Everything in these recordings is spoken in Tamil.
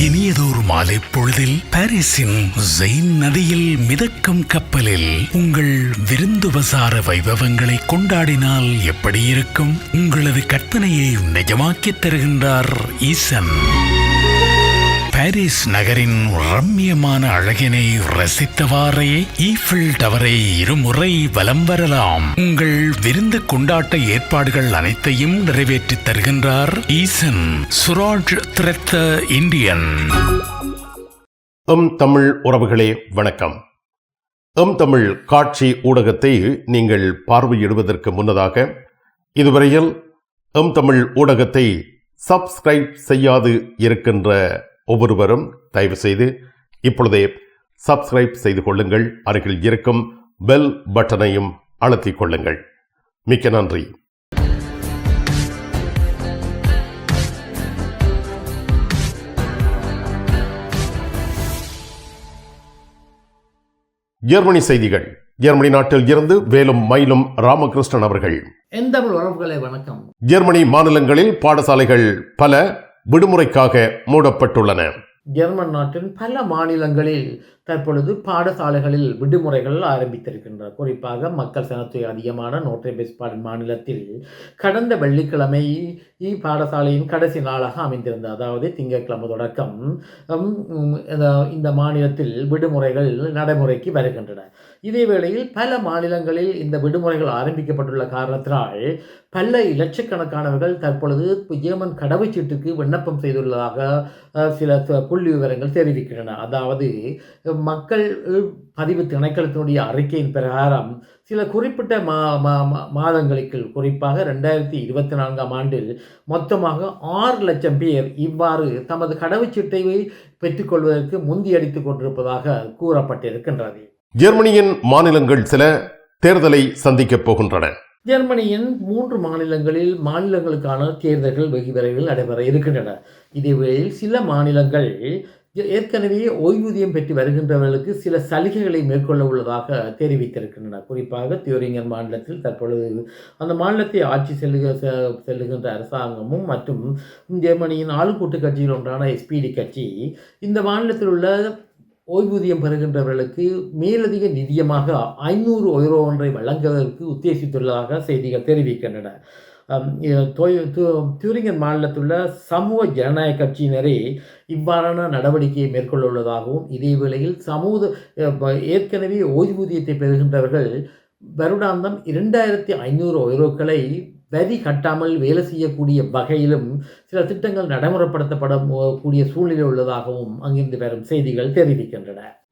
இனியதோர் மாலை பொழுதில் பாரிஸின் ஜெயின் நதியில் மிதக்கும் கப்பலில் உங்கள் விருந்துபசார வைபவங்களை கொண்டாடினால் எப்படி இருக்கும்? உங்களது கற்பனையை நிஜமாக்கித் தருகின்றார் ஈசன். பாரிஸ் நகரின் ரம்மியமான அழகினை ரசித்தவாறே ஈஃபில் டவரை இருமுறை வலம் வரலாம். உங்கள் விருந்து கொண்டாட்ட ஏற்பாடுகள் அனைத்தையும் நிறைவேற்றித் தருகின்றார் ஈசன் சுராஜ் திரத்த இந்தியன். எம் தமிழ் உறவுகளே வணக்கம். எம் தமிழ் காட்சி ஊடகத்தை நீங்கள் பார்வையிடுவதற்கு முன்னதாக இதுவரையில் எம் தமிழ் ஊடகத்தை சப்ஸ்கிரைப் செய்யாது இருக்கின்ற ஒவ்வொருவரும் தயவு செய்து இப்பொழுதே சப்ஸ்கிரைப் செய்து கொள்ளுங்கள். அருகில் இருக்கும் பெல் பட்டனையும் அழுத்திக் கொள்ளுங்கள். மிக்க நன்றி. ஜெர்மனி செய்திகள். ஜெர்மனி நாட்டில் இருந்து வேலும் மயிலும் ராமகிருஷ்ணன் அவர்கள். உறவுகளை வணக்கம். ஜெர்மனி மாநிலங்களில் பாடசாலைகள் பல விடுமுறைக்காக மூடப்பட்டுள்ளன. ஜெர்மன் நாட்டின் பல மாநிலங்களில் தற்பொழுது பாடசாலைகளில் விடுமுறைகள் ஆரம்பித்திருக்கின்றன. குறிப்பாக மக்கள் சனத்தொகை அதிகமான நோட்ரே பெஸ்பாடு மாநிலத்தில் கடந்த வெள்ளிக்கிழமை பாடசாலையின் கடைசி நாளாக அமைந்திருந்தது அதாவது திங்கட்கிழமை தொடக்கம் இந்த- மாநிலத்தில் விடுமுறைகள் நடைமுறைக்கு வருகின்றன. இதேவேளையில் பல மாநிலங்களில் இந்த விடுமுறைகள் ஆரம்பிக்கப்பட்டுள்ள காரணத்தினால் பல லட்சக்கணக்கானவர்கள் தற்பொழுது ஏமன் கடவுச்சீட்டுக்கு விண்ணப்பம் செய்துள்ளதாக சில புள்ளி விவரங்கள் தெரிவிக்கின்றன. அதாவது மக்கள் பதிவு திணைக்களத்தினுடைய அறிக்கையின் பிரகாரம் சில குறிப்பிட்ட மா மா- மாதங்களுக்கு குறிப்பாக ரெண்டாயிரத்தி இருபத்தி நான்காம் ஆண்டில் மொத்தமாக ஆறு லட்சம் பேர் இவ்வாறு தமது கடவுச்சீட்டை பெற்றுக்கொள்வதற்கு முந்தியடித்துக் கொண்டிருப்பதாக கூறப்பட்டிருக்கின்றது. ஜெர்மனியின் மாநிலங்கள் சில தேர்தலை சந்திக்கப் போகின்றன. ஜெர்மனியின் மூன்று மாநிலங்களில் மாநிலங்களுக்கான தேர்தல்கள் வெகு விரைவில் நடைபெற இருக்கின்றன. இதேவேளையில் சில மாநிலங்கள் ஏற்கனவே ஓய்வூதியம் பெற்று வருகின்றவர்களுக்கு சில சலுகைகளை மேற்கொள்ள உள்ளதாக தெரிவித்திருக்கின்றன. குறிப்பாக தியோரிங்கர் மாநிலத்தில் தற்பொழுது அந்த மாநிலத்தை ஆட்சி செல்லுக செ- செல்லுகின்ற அரசாங்கமும் மற்றும் ஜெர்மனியின் ஆளுக்கூட்டு கட்சியில் ஒன்றான எஸ்பிடி கட்சி இந்த மாநிலத்தில் உள்ள ஓய்வூதியம் பெறுகின்றவர்களுக்கு மேலதிக நிதியமாக ஐநூறு ஒய்ரோ ஒன்றை வழங்குவதற்கு உத்தேசித்துள்ளதாக செய்திகள் தெரிவிக்கின்றன. தூரிங்கன் மாநிலத்தில் உள்ள சமூக ஜனநாயக கட்சியினரே இவ்வாறான நடவடிக்கையை மேற்கொள்ள உள்ளதாகவும் இதே வேளையில் சமூக ஏற்கனவே ஓய்வூதியத்தை பெறுகின்றவர்கள் வருடாந்தம் இரண்டாயிரத்தி ஐநூறு ஐரோக்களை வரி கட்டாமல் வேலை செய்யக்கூடிய வகையிலும் சில திட்டங்கள் நடைமுறைப்படுத்தப்பட கூடிய சூழ்நிலை உள்ளதாகவும் அங்கிருந்து வரும் செய்திகள் தெரிவிக்கின்றன.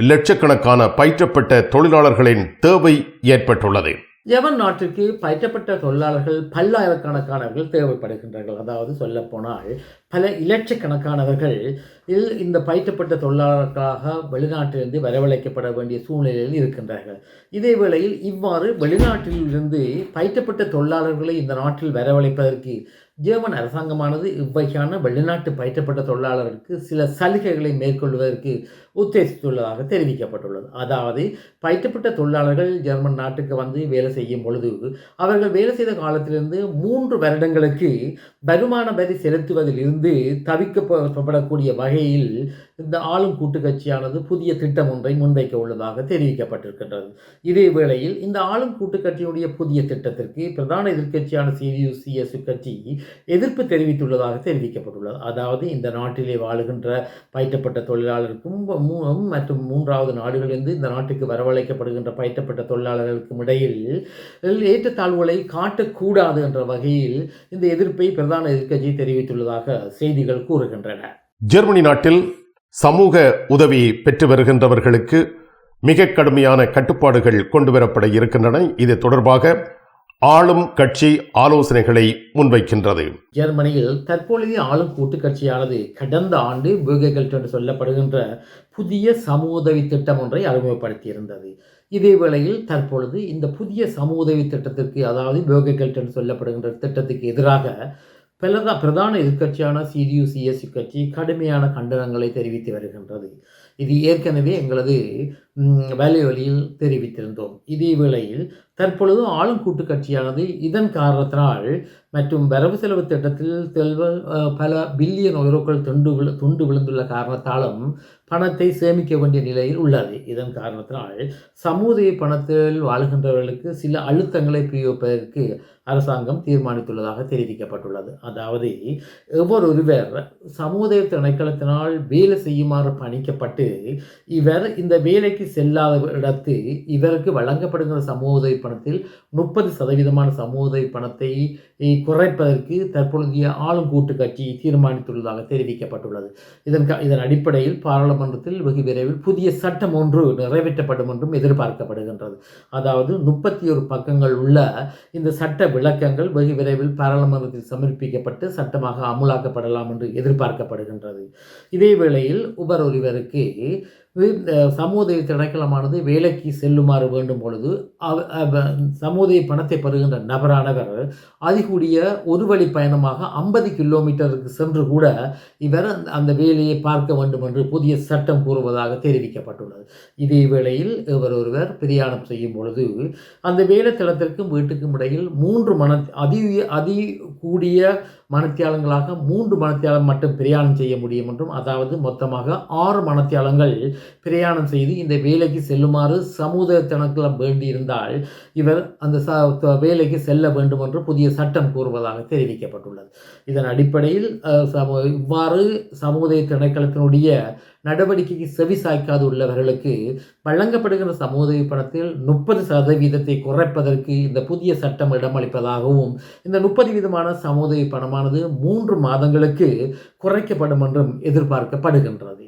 லட்சக்கணக்கான பயிற்றப்பட்ட தொழிலாளர்களின் தேவை ஏற்பட்டுள்ளது. ஜெர்மன் நாட்டிற்கு பயிற்றப்பட்ட தொழிலாளர்கள் பல்லாயிரக்கணக்கானவர்கள் தேவைப்படுகின்றார்கள். அதாவது சொல்லப்போனால் பல இலட்சக்கணக்கானவர்கள் இல் இந்த பயிற்றப்பட்ட தொழிலாளர்களாக வெளிநாட்டிலிருந்து வரவழைக்கப்பட வேண்டிய சூழ்நிலையில் இருக்கின்றார்கள். இதே வேளையில் இவ்வாறு வெளிநாட்டில் இருந்து பயிற்றப்பட்ட தொழிலாளர்களை இந்த நாட்டில் வரவழைப்பதற்கு ஜெர்மன் அரசாங்கமானது இவ்வகையான வெளிநாட்டு பயிற்றப்பட்ட தொழிலாளர்களுக்கு சில சலுகைகளை மேற்கொள்வதற்கு உத்தேசித்துள்ளதாக தெரிவிக்கப்பட்டுள்ளது. அதாவது பயிற்றப்பட்ட தொழிலாளர்கள் ஜெர்மன் நாட்டுக்கு வந்து வேலை செய்யும் பொழுது அவர்கள் வேலை செய்த காலத்திலிருந்து மூன்று வருடங்களுக்கு வருமான வரி செலுத்துவதில் இருந்து தவிக்கப்படக்கூடிய வகையில் இந்த ஆளும் கூட்டு கட்சியானது புதிய திட்டம் ஒன்றை முன்வைக்க உள்ளதாக தெரிவிக்கப்பட்டிருக்கின்றது. இதே வேளையில் இந்த ஆளும் கூட்டு கட்சியுடைய புதிய திட்டத்திற்கு பிரதான எதிர்க்கட்சியான சிடியூசிஎஸ் கட்சி எதிர்ப்பு தெரிவித்துள்ளதாக தெரிவிக்கப்பட்டுள்ளது. அதாவது இந்த நாட்டிலே வாழுகின்ற பயிற்றப்பட்ட தொழிலாளருக்கும் மூ- மற்றும் மூன்றாவது நாடுகளிலிருந்து இந்த நாட்டுக்கு வரவழைக்கப்படுகின்ற பயிற்றப்பட்ட தொழிலாளர்களுக்கும் இடையில் ஏற்றத்தாழ்வுகளை காட்டக்கூடாது என்ற வகையில் இந்த எதிர்ப்பை பிரதான எதிர்க்கட்சி தெரிவித்துள்ளதாக செய்திகள் கூறுகின்றன. ஜெர்மனி நாட்டில் சமூக உதவி பெற்று வருகின்றவர்களுக்கு மிக கடுமையான கட்டுப்பாடுகள் கொண்டுவரப்பட இருக்கின்றன. இது தொடர்பாக ஆளும் கட்சி ஆலோசனைகளை முன்வைக்கின்றது. ஜெர்மனியில் தற்பொழுதைய ஆளும் கூட்டு கட்சியானது கடந்த ஆண்டு பேகெல்ட் என்று சொல்லப்படுகின்ற புதிய சமூக உதவி திட்டம் ஒன்றை அறிமுகப்படுத்தியிருந்தது. இதே வேளையில் தற்பொழுது இந்த புதிய சமூக உதவி திட்டத்திற்கு அதாவது பேகெல்ட் என்று சொல்லப்படுகின்ற திட்டத்துக்கு எதிராக பிரதா பிரதான எதிர்க்கட்சியான சிடியூசிஎஸ் கட்சி கடுமையான கண்டனங்களை தெரிவித்து வருகின்றது. இது ஏற்கனவே எங்களது ம், வேலைவழியில் தெரிவித்திருந்தோம். இதே வேளையில் தற்பொழுது ஆளும் கூட்டு கட்சியானது இதன் காரணத்தினால் மற்றும் வரவு செலவு திட்டத்தில் செல்வ பல பில்லியன் யூரோக்கள் துண்டு விழு துண்டு விழுந்துள்ள காரணத்தாலும் பணத்தை சேமிக்க வேண்டிய நிலையில் உள்ளது. இதன் காரணத்தினால் சமூக பணத்தில் வாழ்கின்றவர்களுக்கு சில அழுத்தங்களை பிரிவிப்பதற்கு அரசாங்கம் தீர்மானித்துள்ளதாக தெரிவிக்கப்பட்டுள்ளது. அதாவது ஒவ்வொருவர் சமுதாய திணைக்களத்தினால் வேலை செய்யுமாறு பணிக்கப்பட்டு இவர் இந்த வேலைக்கு செல்லாத இடத்து இவருக்கு வழங்கப்படுகிற சமூக உதவி பணத்தில் முப்பது சதவீதமான சமூக பணத்தை குறைப்பதற்கு தற்பொழுதைய ஆளும் கூட்டு கட்சி தீர்மானித்துள்ளதாக தெரிவிக்கப்பட்டுள்ளது. இதன் க- இதன் அடிப்படையில் பாராளுமன்றத்தில் வெகு விரைவில் புதிய சட்டம் ஒன்று நிறைவேற்றப்படும் என்றும் எதிர்பார்க்கப்படுகின்றது. அதாவது முப்பத்தி ஒரு பக்கங்கள் உள்ள இந்த சட்ட விளக்கங்கள் வெகு விரைவில் பாராளுமன்றத்தில் சமர்ப்பிக்கப்பட்டு சட்டமாக அமுலாக்கப்படலாம் என்று எதிர்பார்க்கப்படுகின்றது. இதே வேளையில் உபர் ஒருவருக்கு சமூதய திணைக்களமானது வேலைக்கு செல்லுமாறு வேண்டும் பொழுது அவ- அவ- பணத்தை பெறுகின்ற நபரானவர் அதிகூடிய ஒரு வழி பயணமாக ஐம்பது கிலோமீட்டருக்கு சென்று கூட இவர் அந்த- அந்த வேலையை பார்க்க வேண்டும் என்று புதிய சட்டம் கூறுவதாக தெரிவிக்கப்பட்டுள்ளது. இதே வேளையில் இவர் ஒருவர் பிரயாணம் செய்யும் பொழுது அந்த வேலைத்தளத்திற்கும் வீட்டுக்கும் இடையில் மூன்று மன அதி அதி கூடிய மனத்தியாளங்களாக மூன்று மனத்தியாளம் மட்டும் பிரயாணம் செய்ய முடியும் என்றும் அதாவது மொத்தமாக ஆறு மனத்தியாளங்கள் பிரயாணம் செய்து இந்த வேலைக்கு செல்லுமாறு சமூக திணைக்களம் வேண்டியிருந்தால் இவர் அந்த ச வேலைக்கு செல்ல வேண்டும் என்று புதிய சட்டம் கூறுவதாக தெரிவிக்கப்பட்டுள்ளது. இதன் அடிப்படையில் இவ்வாறு சமூக திணைக்களத்தினுடைய நடவடிக்கைக்கு செவி சாய்க்காது உள்ளவர்களுக்கு வழங்கப்படுகிற சமூக உதவி பணத்தில் முப்பது சதவீதத்தை குறைப்பதற்கு இந்த புதிய சட்டம் இடமளிப்பதாகவும் இந்த முப்பது வீதமான சமூக உதவி பணமானது மூன்று மாதங்களுக்கு குறைக்கப்படும் என்றும் எதிர்பார்க்கப்படுகின்றது.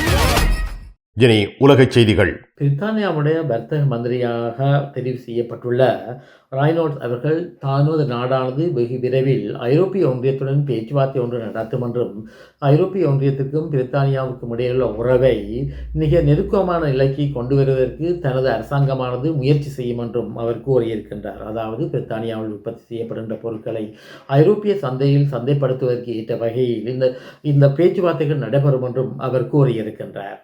இனி உலகச் செய்திகள். பிரித்தானியாவுடைய வர்த்தக மந்திரியாக தெரிவு செய்யப்பட்டுள்ள ராய்னோட்ஸ் அவர்கள் தானது நாடானது வெகு விரைவில் ஐரோப்பிய ஒன்றியத்துடன் பேச்சுவார்த்தை ஒன்று நடத்தும் என்றும் ஐரோப்பிய ஒன்றியத்துக்கும் பிரித்தானியாவுக்கும் இடையிலுள்ள உறவை மிக நெருக்கமான நிலைக்கு கொண்டு வருவதற்கு தனது அரசாங்கமானது முயற்சி செய்யும் என்றும் அவர் கூறியிருக்கின்றார். அதாவது பிரித்தானியாவில் உற்பத்தி செய்யப்படுகின்ற பொருட்களை ஐரோப்பிய சந்தையில் சந்தைப்படுத்துவதற்கு ஏற்ற வகையில் இந்த இந்த பேச்சுவார்த்தைகள் நடைபெறும் என்றும் அவர் கூறியிருக்கின்றார்.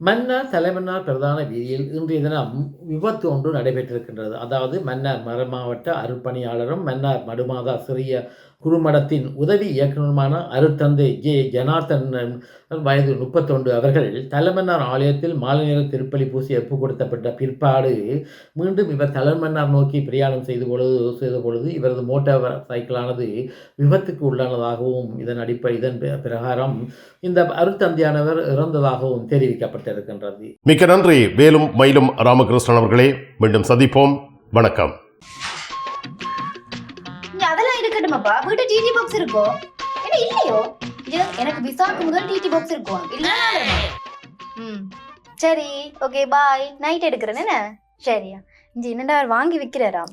மன்னார் தலைமன்னார் பிரதான வீதியில் இன்றைய தினம் விபத்து ஒன்று நடைபெற்றிருக்கின்றது. அதாவது மன்னார் மரமாவட்ட அருட்பணியாளரும் மன்னார் மடுமாதா சிறிய குருமடத்தின் உதவி இயக்குநருமான அருட்தந்தை ஜே. ஜனார்த்தன் வயது முப்பத்தொன்று. அவர்கள் தலைமன்னார் ஆலயத்தில் மாலை நேர திருப்பலி பூசி ஒப்பு கொடுத்தப்பட்ட பிற்பாடு மீண்டும் இவர் தலைமன்னார் நோக்கி பிரயாணம் செய்து பொழுது செய்த பொழுது இவரது மோட்டார் சைக்கிளானது விபத்துக்கு உள்ளானதாகவும் இதன் அடிப்படை இதன் பிரகாரம் இந்த அருட்தந்தையானவர் இறந்ததாகவும் தெரிவிக்கப்பட்டது. தெரிவிக்கப்பட்டிருக்கின்றது மிக்க நன்றி. வேலும் மயிலும் ராமகிருஷ்ணன் அவர்களே மீண்டும் சந்திப்போம். வணக்கம். ஆமாப்பா வீட்டு டிடி பாக்ஸ் இருக்கோ? என்ன இல்லையோ? எனக்கு விசாக்கு முதல் டிடி பாக்ஸ் இருக்கும் இல்ல ம். சரி ஓகே பாய் நைட் எடுக்கிறேன் என்ன? சரியா. இங்க என்னடா அவர் வாங்கி விக்கிறாராம்